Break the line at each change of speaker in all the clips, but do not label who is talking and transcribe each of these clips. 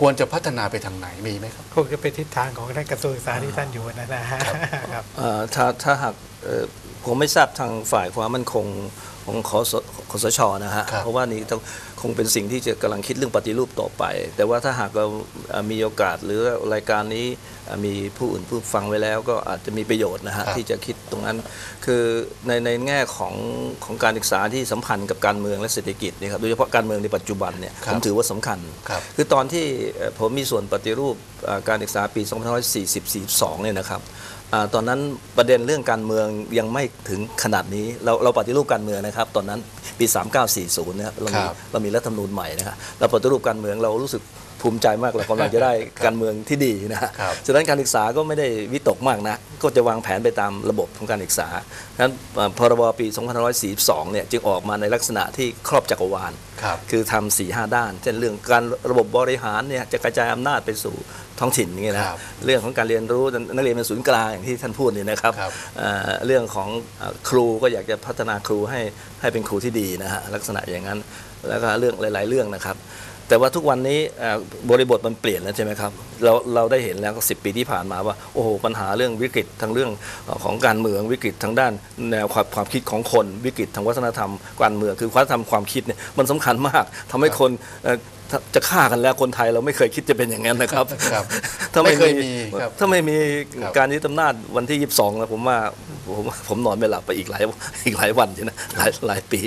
ควรจะพัฒนาไปทางไหนมีไหมครับ
คงจะเป็นทิศทางของท่านกระทรวงศึกษาที่ท่านอยู่นะนะฮะครับ
เอ่อถ้าถ้าหากเอ่อผมไม่ทราบทางฝ่ายความมั่นคงของคสคสชนะฮะ
ครับ
เพราะว่านี่ต้อง คงเป็นสิ่งที่จะกำลังคิดเรื่องปฏิรูปต่อไป แต่ว่าถ้าหากเราเอ่อมีโอกาสหรือรายการนี้เอ่อมีผู้อื่นผู้ฟังไว้แล้วก็อาจจะมีประโยชน์นะฮะ
ครับ
ที่จะคิดตรงนั้น คือในในแง่ของของการศึกษาที่สัมพันธ์กับการเมืองและเศรษฐกิจเนี่ยครับโดยเฉพาะการเมืองในปัจจุบันเนี่ย
ครับ
ผมถือว่าสำคัญ
ครับ
คือตอนที่เอ่อผมมีส่วนปฏิรูปเอ่อการศึกษาปี 2540-42เนี่ยนะครับอา ตอนนั้นประเด็นเรื่องการเมืองยังไม่ถึงขนาดนี้ เราเราปฏิรูปการเมืองนะครับ ตอนนั้นปี 3940นะครับเรา
ค
มี
รับ
เรามีรัฐธรรมนูญใหม่นะครับเราปฏิรูปการเมืองเรารู้สึก ภูมิใจมากเรากำลังจะได้การเมืองที่ดีนะฮะ
ครับ
ฉะนั้นการศึกษาก็ไม่ได้วิตกมากนะ ก็จะวางแผนไปตามระบบของการศึกษาฉะนั้นเอ่อพรบปี2542เนี่ยจึงออกมาในลักษณะที่ครอบจักรวาล
ครับ
คือทำสี่ห้าด้าน เช่นเรื่องการระบบบริหารเนี่ยจะกระจายอำนาจไปสู่ท้องถิ่นอย่างเงี้ยนะครับเรื่องของการเรียนรู้นักเรียนเป็นศูนย์กลางอย่างที่ท่านพูดเนี่ยนะครับ
ครับ
เอ่อเรื่องของเอ่อครูก็อยากจะพัฒนาครูให้ให้เป็นครูที่ดีนะฮะลักษณะอย่างนั้นแล้วก็เรื่องหลาย ๆ เรื่องนะครับ แต่ว่าทุกวันนี้บริบทมันเปลี่ยนแล้วใช่ไหมครับ เราเราได้เห็นแล้วก็สิปีที่ผ่านมาว่า โอ้โห ปัญหาเรื่องวิกฤตทางเรื่องของการเมืองวิกฤตทางด้านแนวความความคิดของคนวิกฤตทางวัฒนธรรมการเมืองคือวัฒนธรรมความคิดเนี่ยมันสำคัญมากทำให้คน ถ้าจะฆ่ากันแล้วคนไทยเราไม่เคยคิดจะเป็นอย่างนั้นนะครับ
ครับ
ถ้า
ไม่เคยมีครับ
ถ้าไม่มี
ครับ
การยึดอำนาจวันที่ 22นะผมว่าผมผมนอนไม่หลับไปอีกหลายอีกหลายวันใช่นะหลายหลายปี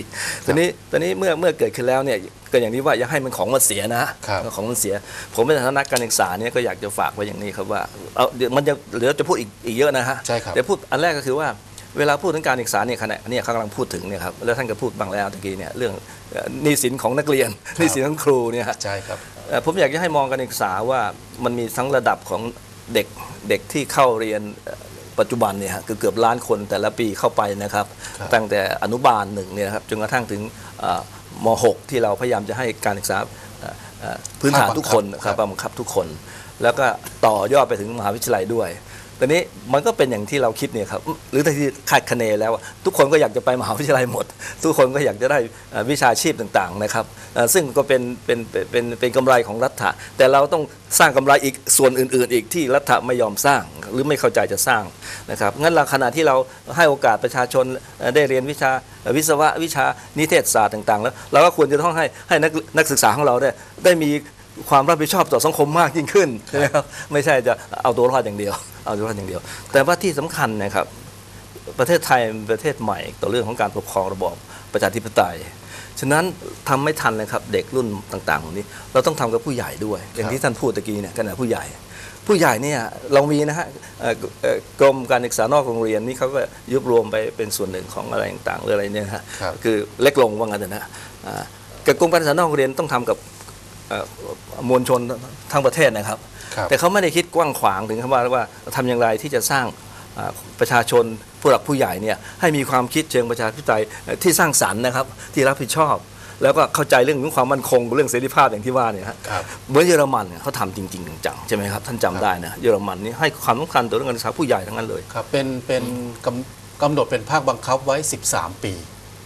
ตอนนี้ตอนนี้เมื่อเมื่อเกิดขึ้นแล้วเนี่ยก็อย่างที่ว่าอย่าให้มันของมันเสียนะครับของมันเสีย ผมเป็นฐานะนักการศึกษาเนี่ยก็อยากจะฝากไว้อย่างนี้ครับว่าเอาเดี๋ยวมันจะเหลือจะพูดอีกอีกเยอะนะฮะ
ใช่ครับ
เดี๋ยวพูดอันแรกก็คือว่า เวลาพูดถึงการศึกษาเนี่ยขณะเนี่ยเขากำลังพูดถึงเนี่ยครับแล้วท่านก็พูดบางแล้วตะกี้เนี่ยเรื่องเอ่อหนี้สินของนักเรียนหนี้สินของครูเนี่ยฮะ
ใช่ครับ
เอ่อผมอยากจะให้มองการศึกษาว่ามันมีทั้งระดับของเด็กเด็กที่เข้าเรียนเอ่อปัจจุบันเนี่ยฮะคือเกือบล้านคนแต่ละปีเข้าไปนะครับ
ครับ
ตั้งแต่อนุบาลหนึ่งเนี่ยนะครับจนกระทั่งถึงเอ่อม .6 ที่เราพยายามจะให้การศึกษาเอ่อเอ่อพื้นฐานทุกคน
ค
ค
รั
รับบบังคับทุกคน แล้วก็ต่อยอดไปถึงมหาวิทยาลัยด้วย ตอนนี้มันก็เป็นอย่างที่เราคิดเนี่ยครับหรือที่คาดคะเนแล้ว ทุกคนก็อยากจะไปมหาวิทยาลัยหมด ทุกคนก็อยากจะได้วิชาชีพต่างๆนะครับซึ่งก็เป็นเป็นเป็นเป็นกำไรของรัฐะแต่เราต้องสร้างกำไรอีกส่วนอื่น ๆ อีกที่รัฐะไม่ยอมสร้างหรือไม่เข้าใจจะสร้างนะครับงั้นเราขณะที่เราให้โอกาสประชาชนได้เรียนวิชาวิศวะวิชานิเทศศาสตร์ต่าง ๆ แล้วเราก็ควรจะต้องให้ให้นักนักศึกษาของเราได้ได้มีความรับผิดชอบต่อสังคมมากยิ่งขึ้นใช่ไหมครับไม่ใช่จะเอาตัวรอดอย่างเดียว เอาตัวรอดอย่างเดียว แต่ว่าที่สำคัญนะครับ ประเทศไทยเป็นประเทศใหม่ ต่อเรื่องของการปกครองระบอบประชาธิปไตย ฉะนั้นทำไม่ทันเลยครับ เด็กรุ่นต่างๆเหล่านี้ เราต้องทำกับผู้ใหญ่ด้วย อย่างที่ท่านพูดตะกี้เนี่ยขณะผู้ใหญ่ ผู้ใหญ่เนี่ยเรามีนะฮะเอ่อเอ่อกรมการศึกษานอกโรงเรียนนี่เขาก็ยุบรวมไปเป็นส่วนหนึ่งของอะไรต่างๆหรืออะไรเนี่ยนะฮะ
ครับ
คือเล็กลงว่างั้นเถอะนะอ่ากับกรมการศึกษานอกโรงเรียนต้องทำกับเอ่อมวลชนทั้งประเทศนะครับ
ครับ
แต่เขาไม่ได้คิดกว้างขวางถึงคำว่าว่าทำอย่างไรที่จะสร้างอ่าประชาชนผู้หลักผู้ใหญ่เนี่ยให้มีความคิดเชิงประชาธิปไตยเอ่อที่สร้างสรรค์นะครับที่รับผิดชอบ แล้วก็เข้าใจเรื่องของความมั่นคงเรื่องเสรีภาพอย่างที่ว่าเนี่ยฮะ
ครับ
เหมือนเยอรมันเนี่ยเขาทำจริงๆจังๆใช่ไหมครับท่านจำได้นะเยอรมันนี่ให้ความสำคัญต่อเรื่องการศึกษาผู้ใหญ่ทั้งนั้นเลย
ครับเป็นเป็นกำกำหนดเป็นภาคบังคับไว้ 13 ปี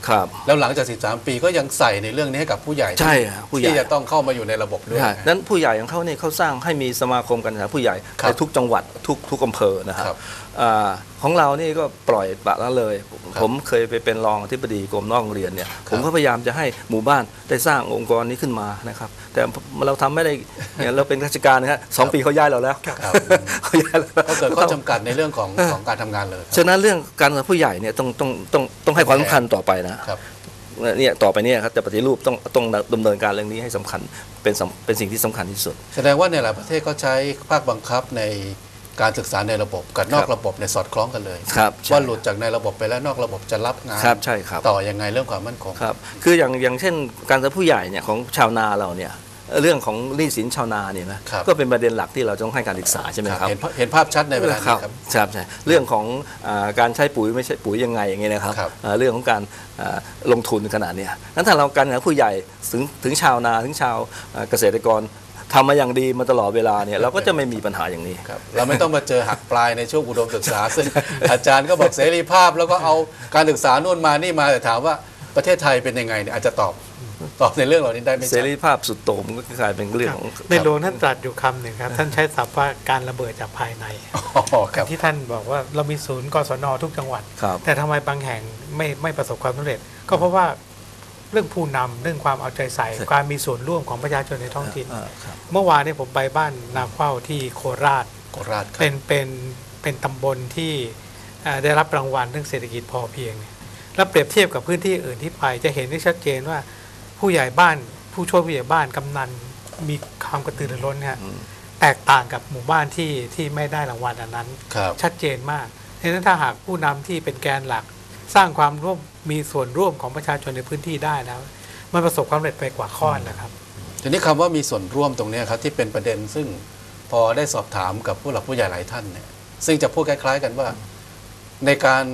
ครับ
แล้วหลังจาก 13 ปีก็ยังใส่ในเรื่องนี้ให้กับผู้ใหญ่
ใช่ฮะผู้ใหญ่
ที่จะต้องเข้ามาอยู่ในระบบด้วย
ใช่นั้นผู้ใหญ่ของเขาเนี่ยเขาสร้างให้มีสมาคมการศึกษาผู้ใหญ่
ครับ
ในทุกจังหวัดทุกทุกอำเภอนะครั
ครับบ
อาของเรานี่ก็ปล่อยปละละเลย
ครับ
ผมเคยไปเป็นรองอธิบดีกรมนอกโรงเรียนเนี่ย
ครับ
ผมก็พยายามจะให้หมู่บ้านได้สร้างองค์กรนี้ขึ้นมานะครับ แต่เราทำไม่ได้เนี่ยเราเป็นราชการนะฮะสองปีเขาย้ายเราแล้ว
ครับ
เขาย้ายเราแล้ว
ก็เกิดข้อจำกัดในเรื่องของของการทำงานเลย
ฉะนั้นเรื่องการศึกษาผู้ใหญ่เนี่ยต้องต้องต้องต้องให้ความสำคัญต่อไปนะ
ครับ
เนี่ยต่อไปเนี่ยครับจะปฏิรูปต้องต้องดำเนินการเรื่องนี้ให้สำคัญเป็นสำเป็นสิ่งที่สำคัญที่สุด
แสดงว่าในหลายประเทศก็ใช้ภาคบังคับใน การศึกษาในระบบกับนอก
ครับ
ระบบในยสอดคล้องกันเลย
ครับใช่
ว่าหลุดจากในระบบไปแล้วนอกระบบจะรับงาน
ครับใช่ครับ
ต่อยังไงเรื่องความมั่นคง
ครับ คืออย่างอย่างเช่น การศึกษาผู้ใหญ่เนี่ยของชาวนาเราเนี่ยเรื่องของหนี้สินชาวนาเนี่ยนะครับก็เป็นประเด็นหลักที่เราต้องให้การศึกษาใช่ไหมครับ
เห็นภาพเห็นภาพชัดในเวลานี้ครับ
ครับใช่เรื่องของอาการใช้ปุ๋ยไม่ใช่ปุ๋ยยังไงอย่างเงี้ยนะครับ
ครับ
อ่าเรื่องของการอ่าลงทุนขนาดเนี้ยนั้นถ้าเราการศึกษาผู้ใหญ่ถึงถึงชาวนาถึงชาวอ่าเกษตรกร ทำมาอย่างดีมาตลอดเวลาเนี่ยเราก็จะไม่มีปัญหาอย่างนี้
ครับเราไม่ต้องมาเจอหักปลายในช่วงอุดมศึกษา ซึ่งอาจารย์ก็บอกเสรีภาพ แล้วก็เอาการศึกษานู่นมานี่มาแต่ถามว่าประเทศไทยเป็นยังไงเนี่ยอาจจะตอบตอบในเรื่องเหล่านี้ได้ไหม
เสรีภาพสุดโต่งมันก็กลายเป็นเรื่องของ
ในหลวงท่านตรัสอยู่คำหนึ่งครับ ท่านใช้ศัพท์ว่าการระเบิดจากภายใน
อ๋อครับ
ที่ท่านบอกว่าเรามีศูนย์กศนทุกจังหวัด
ครับ
แต่ทำไมบางแห่งไม่ไม่ประสบความสำเร็จ ก็เพราะว่า เรื่องผู้นำเรื่องความเอาใจใส่
ใช่
การมีส่วนร่วมของประชาชนในท้องถิ่น
อ่าครับ
เมื่อวานนี้ผมไปบ้านนาเข้าที่โคราช
โคราชครับ
เป็นเป็นเป็นตำบลที่เอ่อได้รับรางวัลเรื่องเศรษฐกิจพอเพียงเนี่ยแล้วเปรียบเทียบกับพื้นที่อื่นที่ไปจะเห็นได้ชัดเจนว่าผู้ใหญ่บ้านผู้ช่วยผู้ใหญ่บ้านกำนันมีความกระตือรือร้นฮะ
อืม
แตกต่างกับหมู่บ้านที่ที่ไม่ได้รางวัลอันนั้น
ครับ
ชัดเจนมากดังนั้นถ้าหากผู้นำที่เป็นแกนหลัก สร้างความร่วมมีส่วนร่วมของประชาชนในพื้นที่ได้แล้ว มันประสบความสำเร็จไปกว่าข้อนนะครับ
ทีนี้คำว่ามีส่วนร่วมตรงนี้ครับที่เป็นประเด็นซึ่งพอได้สอบถามกับผู้หลักผู้ใหญ่หลายท่านเนี่ยซึ่งจะพูดคล้าย ๆ กันว่า ในการ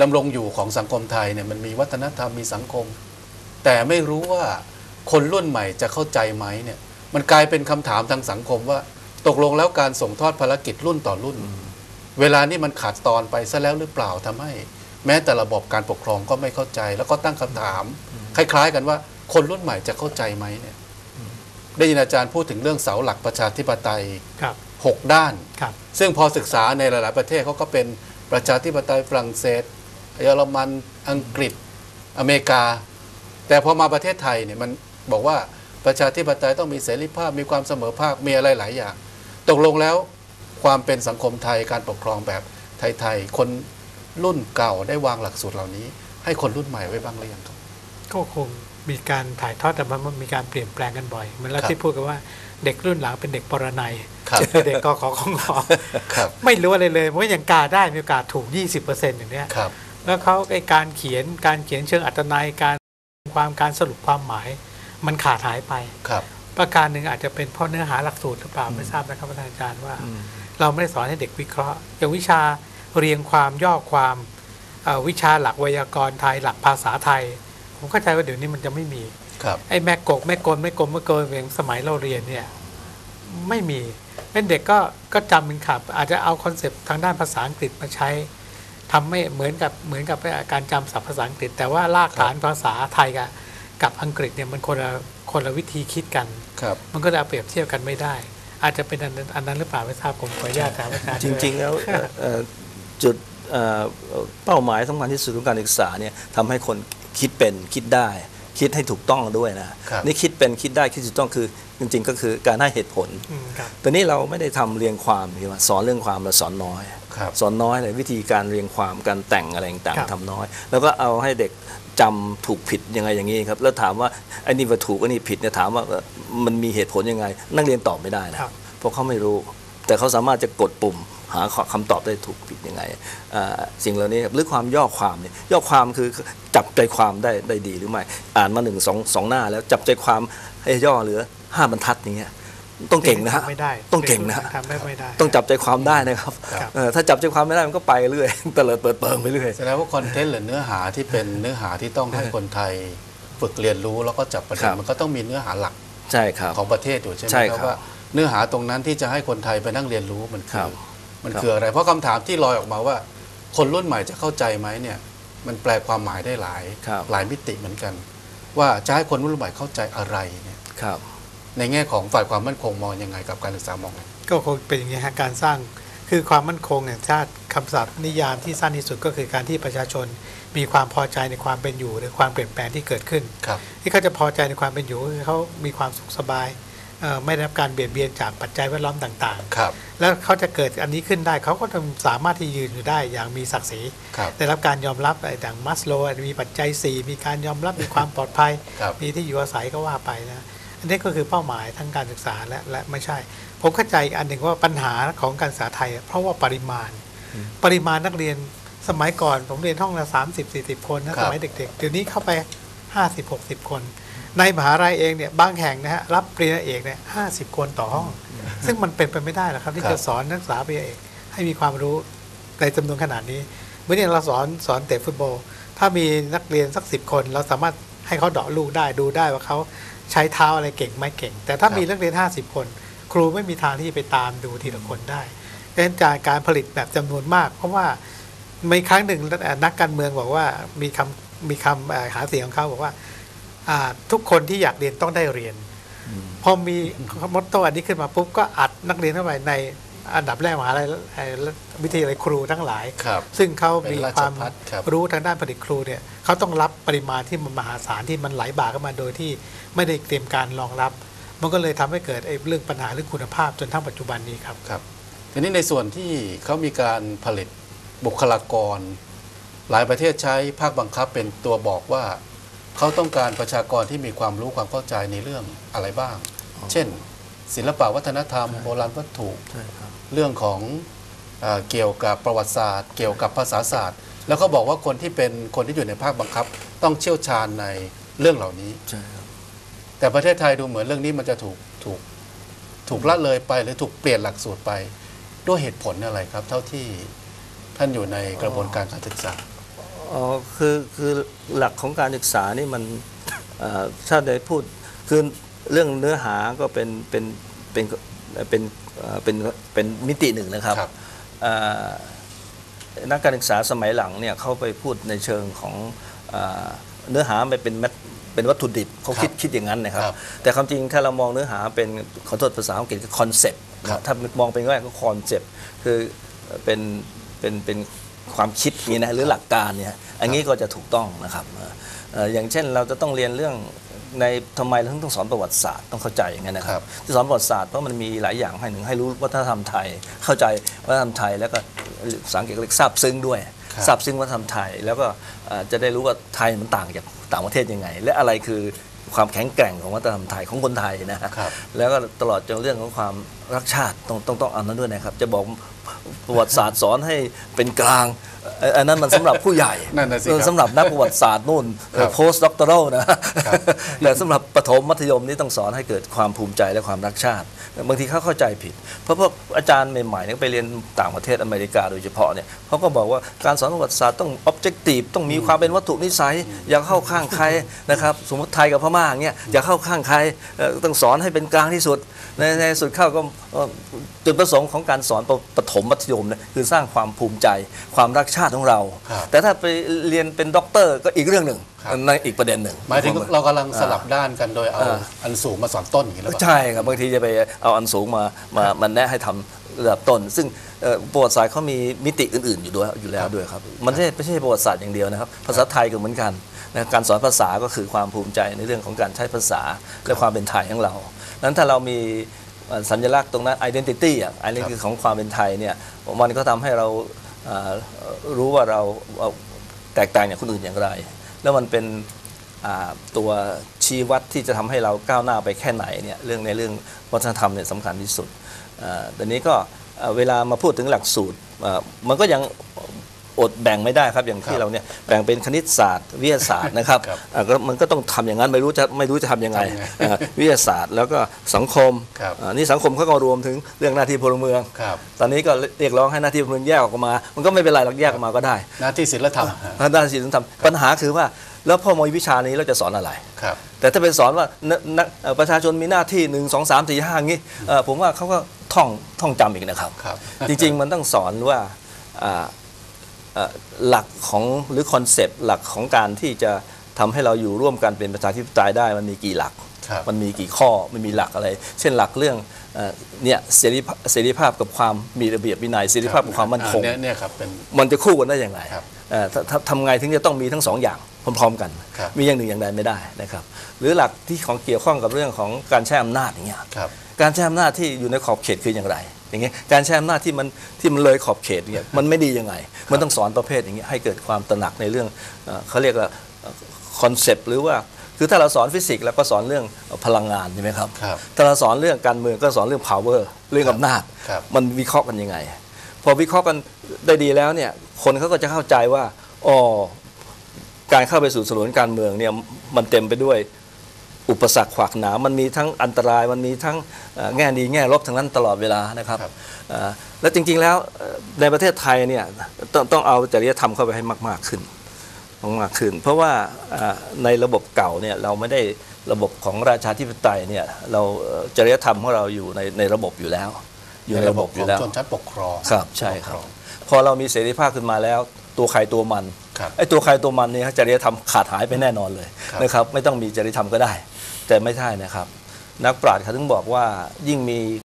ดำรงอยู่ของสังคมไทยเนี่ยมันมีวัฒนธรรมมีสังคม แต่ไม่รู้ว่าคนรุ่นใหม่จะเข้าใจไหมเนี่ยมันกลายเป็นคำถามทางสังคมว่า ตกลงแล้วการส่งทอดภารกิจรุ่นต่อรุ่น เวลานี้มันขาดตอนไปซะแล้วหรือเปล่าทำให้ แม้แต่ระบบการปกครองก็ไม่เข้าใจ แล้วก็ตั้งคำถาม คล้าย ๆ กันว่า คนรุ่นใหม่จะเข้าใจไหมเนี่ยได้ยินอาจารย์พูดถึงเรื่องเสาหลักประชาธิปไตย
ครับ
หกด้าน
ครับ
ซึ่งพอศึกษาในหลาย ๆ ประเทศเขาก็เป็นประชาธิปไตยฝรั่งเศสเยอรมันอังกฤษอเมริกา แต่พอมาประเทศไทยเนี่ยมันบอกว่าประชาธิปไตยต้องมีเสรีภาพมีความเสมอภาคมีอะไรหลายอย่าง ตกลงแล้วความเป็นสังคมไทยการปกครองแบบไทย ๆ คน รุ่นเก่าได้วางหลักสูตรเหล่านี้ ให้คนรุ่นใหม่ไว้บ้างหรือยังครับ
ก็คงมีการถ่ายทอดแต่มันมีการเปลี่ยนแปลงกันบ่อยเหมือนเรา
ครับ
ที่พูดกันว่าเด็กรุ่นหลังเป็นเด็กปรนัย
ครับ
เด็กกขอของงอ
ครับ
ไม่รู้อะไรเลยเพราะยังกาได้มีโอกาสถูก 20%อย่างเนี้ย
ครับ
แล้วเขาไอการเขียนการเขียนเชิงอัตนัยการความการสรุปความหมาย มันขาดหายไป
ครับ
ประการหนึ่งอาจจะเป็นเพราะเนื้อหาหลักสูตรหรือเปล่าไม่ทราบนะครับอาจารย์ว่า
อืม
เราไม่ได้สอนให้เด็กวิเคราะห์อย่างวิชา เรียงความย่อความเอ่อวิชาหลักไวยากรณ์ไทยหลักภาษาไทย ผมเข้าใจว่าเดี๋ยวนี้มันจะไม่มี
ครับ
ไอ้แม่กกแม่กลแม่กลแม่กลอย่างสมัยเราเรียนเนี่ยไม่มีเป็นเด็กก็ก็จำเป็นขับ อาจจะเอาคอนเซปต์ทางด้านภาษาอังกฤษมาใช้ทำไม่เหมือนกับเหมือนกับการจำศัพท์ภาษาอังกฤษ แต่ว่ารากฐานภาษาไทยกับกับอังกฤษเนี่ยมันคนละคนละวิธีคิดกัน
ครับ
มันก็จะเอาเปรียบเทียบกันไม่ได้ อาจจะเป็นอันนั้นอันนั้นหรือเปล่าไม่ทราบผมขออนุญาตถามอาจารย์
จริง ๆ แล้วเอ่อเอ่อ จุดเอ่อเป้าหมายสำคัญที่สุดของการศึกษาเนี่ยทำให้คนคิดเป็นคิดได้ คิดให้ถูกต้องด้วยนะครับนี่คิดเป็นคิดได้คิดถูกต้องคือจริงๆ ก็คือการให้เหตุผล
อืมครับ
แต่นี้เราไม่ได้ทำเรียงความใช่ไหมสอนเรื่องความเราสอนน้อย
ครับ
สอนน้อยเลยวิธีการเรียงความการแต่งอะไรต่าง
ครับ
ๆทำน้อย แล้วก็เอาให้เด็กจำถูกผิดยังไงอย่างนี้ครับแล้วถามว่าไอ้นี่ว่าถูกไอ้นี่ผิดเนี่ยถามว่าเอ่อมันมีเหตุผลยังไง นักเรียนตอบไม่ได้นะครับเพราะเขาไม่รู้ แต่เขาสามารถจะกดปุ่ม หาคำตอบได้ถูกผิดยังไงอ่าสิ่งเหล่านี้ครับหรือความย่อความเนี่ยย่อความคือจับใจความได้ได้ดีหรือไม่อ่านมาหนึ่งสองสองหน้า แล้วจับใจความให้ย่อเหลือห้าบรรทัดอย่างเงี้ยต้องเก่งนะฮะ
ทำไม่ได้
ต้องเก่งนะฮะ
ทำไม่ไม่ได้
ต้องจับใจความได้นะครับ
ครับ
เออถ้าจับใจความไม่ได้มันก็ไปเรื่อยเตลิดเปิดเปิงไปเรื่อย
แสดงว่าคอนเทนต์หรือเนื้อหาที่เป็นเนื้อหาที่ต้องให้คนไทยฝึกเรียนรู้แล้วก็จับประเด็
ครั
น
บ
มันก็ต้องมีเนื้อหาหลัก
ใช่ครับ
ของประเทศอยู่ใช่ไหม
ใช่
ค
ครั
รับบว่าเนื้อหาตรงนั้นที่จะให้คนไทยไปนั่งเรียนรู้มัน
ค
คื
รั
อบ มัน
ครับ
คืออะไร เพราะคำถามที่ลอยออกมาว่า คนรุ่นใหม่จะเข้าใจไหมเนี่ย มันแปลความหมายได้หลาย
ครับ
หลายมิติเหมือนกัน ว่าจะให้คนรุ่นใหม่เข้าใจอะไรเนี่ย
ครับ
ในแง่ของฝ่ายความมั่นคงมองยังไงกับการศึกษามองไง
ก็คงเป็นอย่างนี้ฮะการสร้างคือความมั่นคงแห่งชาติคำศัพท์นิยามที่สั้นที่สุดก็คือการที่ประชาชนมีความพอใจในความเป็นอยู่หรือความเปลี่ยนแปลงที่เกิดขึ้น
ครับ
ที่เขาจะพอใจในความเป็นอยู่ก็คือเขามีความสุขสบายเอ่อ ไม่ได้รับการเบียดเบียนจากปัจจัยแวดล้อมต่าง
ครับ
ๆแล้วเขาจะเกิดอันนี้ขึ้นได้เขาก็จะสามารถที่ยืนอยู่ได้อย่างมีศักดิ์ศรี
ครับ
ได้รับการยอมรับไอ้ดังมัสโลว์มีปัจจัย 4 มีการยอมรับมีความปลอดภัย
ครับ
มีที่อยู่อาศัยก็ว่าไปนะอันนี้ก็คือเป้าหมายทั้งการศึกษาและและไม่ใช่ ผมเข้าใจอีกอันหนึ่งว่าปัญหาของการศึกษาไทย เพราะว่าปริมาณ ปริมาณนักเรียนสมัยก่อนผมเรียนห้องละ30 40คนนะสมัยเด็กๆเดี๋ยวนี้เข้าไป50 60คน ในมหาลัยเองเนี่ยบางแห่งนะฮะรับปริญญาเอกเนี่ย50คนต่อห้อง ซึ่งมันเป็นไปไม่ได้หรอกครับ ที่
ครับ
จะสอนนักศึกษาปริญญาเอก ให้มีความรู้ในจำนวนขนาดนี้เมื่อเนี่ยเราสอนสอนเตะฟุตบอล ถ้ามีนักเรียนสักสิบคน เราสามารถให้เขาเดาะลูกได้ดูได้ว่าเขาใช้เท้าอะไรเก่งไม่เก่ง แต่ถ้า
ครับ
มีนักเรียน 50 คน ครูไม่มีทางที่จะไปตามดูทีละคนได้ดังนั้นจากการผลิตแบบจำนวนมาก เพราะว่ามีครั้งหนึ่งเอ่อนักการเมืองบอกว่ามีคำมีคำเอ่อหาเสียงของเขาบอกว่าอ่า ทุกคนที่อยากเรียนต้องได้เรียน พอมีมอตโต้อันนี้ขึ้นมาปุ๊บก็อัดนักเรียนเข้าไปในอันดับแรกมหาลัยเอ่อวิทยาลัยครูทั้งหลาย
ครับ
ซึ่งเขา
เป็น
มี
ราช
ความ
ภัฏครับ
รู้ทางด้านผลิตครูเนี่ยเขาต้องรับปริมาณที่มันมหาศาลที่มันไหลบ่าเข้ามาโดยที่ไม่ได้เตรียมการรองรับ มันก็เลยทำให้เกิดไอ้เรื่องปัญหาเรื่องคุณภาพจนทั้งปัจจุบันนี้ครับ
ครับทีนี้ในส่วนที่เขามีการผลิตบุคลากร หลายประเทศใช้ภาคบังคับเป็นตัวบอกว่า เขาต้องการประชากรที่มีความรู้ความเข้าใจในเรื่องอะไรบ้าง เช่น ศิลปวัฒนธรรมโบราณวัตถุ
ใช่ครับ
เรื่องของเออเกี่ยวกับประวัติศาสตร์ เกี่ยวกับภาษาศาสตร์ แล้วเขาบอกว่าคนที่เป็นคนที่อยู่ในภาคบังคับ ต้องเชี่ยวชาญในเรื่องเหล่านี้
ใช่ครับ
แต่ประเทศไทยดูเหมือนเรื่องนี้มันจะถูกถูกถูกละเลยไปหรือถูกเปลี่ยนหลักสูตรไปด้วยเหตุผลอะไรครับ เท่าที่ท่านอยู่ในกระบวนการการศึกษา
อ๋อคือคือหลักของการศึกษานี่มันเอ่อถ้าได้พูดคือเรื่องเนื้อหาก็เป็นเป็นเป็นเป็นเอ่อเป็นเป็นมิติหนึ่งนะครับ
ครับ
เอ่อนักการศึกษาสมัยหลังเนี่ยเขาไปพูดในเชิงของเอ่อเนื้อหาไปเป็นแมทเป็นวัตถุดิบเขาคิด
ครับ
คิดอย่างนั้นนะครับ
ครับ
แต่ความจริงถ้าเรามองเนื้อหาเป็นขอโทษภาษาอังกฤษคือคอนเซปต์
ครับ
ถ้ามองเป็นง่ายก็คอนเซปต์คือเป็นเป็นเป็น ความคิดนี้นะหรือหลักการเนี่ยอันนี้ก็จะถูกต้องนะครับเอ่อเอ่ออย่างเช่นเราจะต้องเรียนเรื่องในทำไมเราถึงต้องสอนประวัติศาสตร์ต้องเข้าใจอย่างนั้นนะค
ครั
รับบที่สอนประวัติศาสตร์เพราะมันมีหลายอย่างให้หนึ่งให้รู้วัฒนธรรมไทย เข้าใจวัฒนธรรมไทยแล้วก็ภาษาอังกฤษเรียกทราบซึ้งด้วย
ครับ
ทราบซึ้งวัฒนธรรมไทย แล้วก็เอ่อจะได้รู้ว่าไทยมันต่างจากต่างประเทศยังไง และอะไรคือความแข็งแกร่งของวัฒนธรรมไทยของคนไทยนะฮะ
ครับ
แล้วก็ตลอดจนเรื่องของความ รักชาติต้องต้องต้องเอานั้นด้วยนะครับ จะบอกประวัติศาสตร์สอนให้เป็นกลางเอ่ออันนั้นมันสำหรับผู้ใหญ่
นั่นน่ะสิครับ
เออสำหรับนักประวัติศาสตร์นู่น
ครับ
โพสต์ด็อกเตอรัลนะแต่สำหรับประถมมัธยมนี่ต้องสอนให้เกิดความภูมิใจและความรักชาติ บางทีเขาเข้าใจผิด เพราะพวกอาจารย์ใหม่ๆเนี่ยไปเรียนต่างประเทศอเมริกาโดยเฉพาะเนี่ยเขาก็บอกว่าการสอนประวัติศาสตร์ต้อง objective ต้องมีความเป็นวัตถุนิสัย อย่าเข้าข้างใครนะครับสมมติไทยกับพม่าอย่างเงี้ยอย่าเข้าข้างใครเอ่อต้องสอนให้เป็นกลางที่สุดในในสุดเข้าก็เอ่อจุดประสงค์ของการสอนประประถมมัธยมเนี่ยคือสร้างความภูมิใจความรักชาติของเรา
ครับ
แต่ถ้าไปเรียนเป็นด็อกเตอร์ก็อีกเรื่องหนึ่ง
ครับ
ในอีกประเด็นหนึ่ง
หมายถึงเรากำลังสลับด้านกันโดยเอา
อ่า
อันสูงมาสอนต้นอย่างนี้หรือเปล่า
ใช่ครับบางทีจะไปเอาอันสูงมามามาแนะให้ทำระดับต้น ซึ่งเอ่อประวัติศาสตร์เขามีมิติอื่น ๆ อยู่ด้วยอยู่แล้วด้วยครับ มันไม่ใช่ไม่ใช่ประวัติศาสตร์อย่างเดียวนะครับ ภาษาไทยก็เหมือนกันนะการสอนภาษาก็คือความภูมิใจในเรื่องของการใช้ภาษาและความเป็นไทยของเรานั้นถ้าเรามีเอ่อ สัญลักษณ์ตรงนั้น identity อะ identity ของความเป็นไทยเนี่ยมันก็ทำให้เราเอ่อรู้ว่าเราเอ่อแตกต่างจากคนอื่นอย่างไร แล้วมันเป็นอ่าตัวชี้วัดที่จะทำให้เราก้าวหน้าไปแค่ไหนเนี่ยเรื่องในเรื่องวัฒนธรรมเนี่ยสำคัญที่สุดอ่าแต่นี้ก็เอ่อเวลามาพูดถึงหลักสูตรอ่ามันก็ยัง อดแบ่งไม่ได้ครับอย่าง
ค
ที่
รับ
เราเนี่ยแบ่งเป็นคณิตศาสตร์ วิทยาศาสตร์นะครับ
ครับ
อ่าก็มันก็ต้องทำอย่างนั้นไม่รู้จะไม่รู้จะทำยังไง
ทำยังไง
อ่าวิทยาศาสตร์ แล้วก็สังคม
ครับ
อ่านี่สังคมเขาก็รวมถึงเรื่องหน้าที่พลเมือง
ครับ
ตอนนี้ก็เรียกร้องให้หน้าที่พลเมืองแยกออกมา มันก็ไม่เป็นไรหรอกแยกออกมาก็ได้
หน้าที่ศิลธรรม
ทางด้านศีลธรรมปัญหาคือว่าแล้วพอมวิชานี้เราจะสอนอะไร
ครับ
แต่ถ้าเป็นสอนว่านักนักเอ่อประชาชนมีหน้าที่หนึ่งสองสามสี่ห้าอย่างนี้เอ่อผมว่าเขาก็ท่องท่องจำอีกนะครับ
ครับ
จริง ๆ มันต้องสอนว่าอ่าเอ่อ หลักของหรือคอนเซปต์หลักของการที่จะทำให้เราอยู่ร่วมกันเป็นประชาธิปไตยได้มันมีกี่หลัก
ครับ
มันมีกี่ข้อมันมีหลักอะไร เช่นหลักเรื่องเอ่อเนี่ยเสรีภาพเสรีภาพกับความมีระเบียบวินัยเสรีภาพกับความมั่นคง
อ่เนี่ยเนี่ยครับเป็น
มันจะคู่กันได้อย่างไร
ครับ
เอ่อถ้าถ้าทำไงถึงจะต้องมีทั้งสองอย่างพร้อมๆกัน
ครับ
มีอย่างหนึ่งอย่างใดไม่ได้นะครับ หรือหลักที่ของเกี่ยวข้องกับเรื่องของการใช้อำนาจอย่างเงี้ย
ครับ
การใช้อำนาจที่อยู่ในขอบเขตคืออย่างไร อย่างเงี้ยการใช้อำนาจที่มันที่มันเลยขอบเขตเนี่ยมันไม่ดียังไง มันต้องสอนประเภทอย่างเงี้ยให้เกิดความตระหนักในเรื่องเอ่อเขาเรียกว่าคอนเซปต์หรือว่าคือถ้าเราสอนฟิสิกส์เราก็สอนเรื่องพลังงานใช่ไหมครับ
ครับ
ถ้าเราสอนเรื่องการเมืองก็สอนเรื่อง power เรื่องอำนาจ
ครับ
มันวิเคราะห์กันยังไง พอวิเคราะห์กันได้ดีแล้วเนี่ยคนเขาก็จะเข้าใจว่าอ๋อการเข้าไปสู่สนวนการเมืองเนี่ยมันเต็มไปด้วย อุปสรรคขวากหนามมันมีทั้งอันตรายมันมีทั้งแง่ดีแง่ลบทั้งนั้นตลอดเวลานะครับและจริงๆแล้วในประเทศไทยเนี่ยต้องต้องเอาจริยธรรมเข้าไปให้มากๆขึ้นมากขึ้น เพราะว่าในระบบเก่าเนี่ยเราไม่ได้ระบบของราชาธิปไตยเนี่ยเราจริยธรรมของเราอยู่ในในระบบอยู่แล้ว อยู่ในระบบอ
ยู่
แล้ว
ชนชั้นปกครอง
ครับใช่ครับพอเรามีเสรีภาพขึ้นมาแล้ว ตัวใครตัวมันไอ้ตัวใครตัวมันเนี่ยจริยธรรมขาดหายไปแน่นอนเลยนะครับ ไม่ต้องมีจริยธรรมก็ได้ แต่ไม่ใช่นะครับ นักปราชญ์เขาถึงบอกว่ายิ่งมี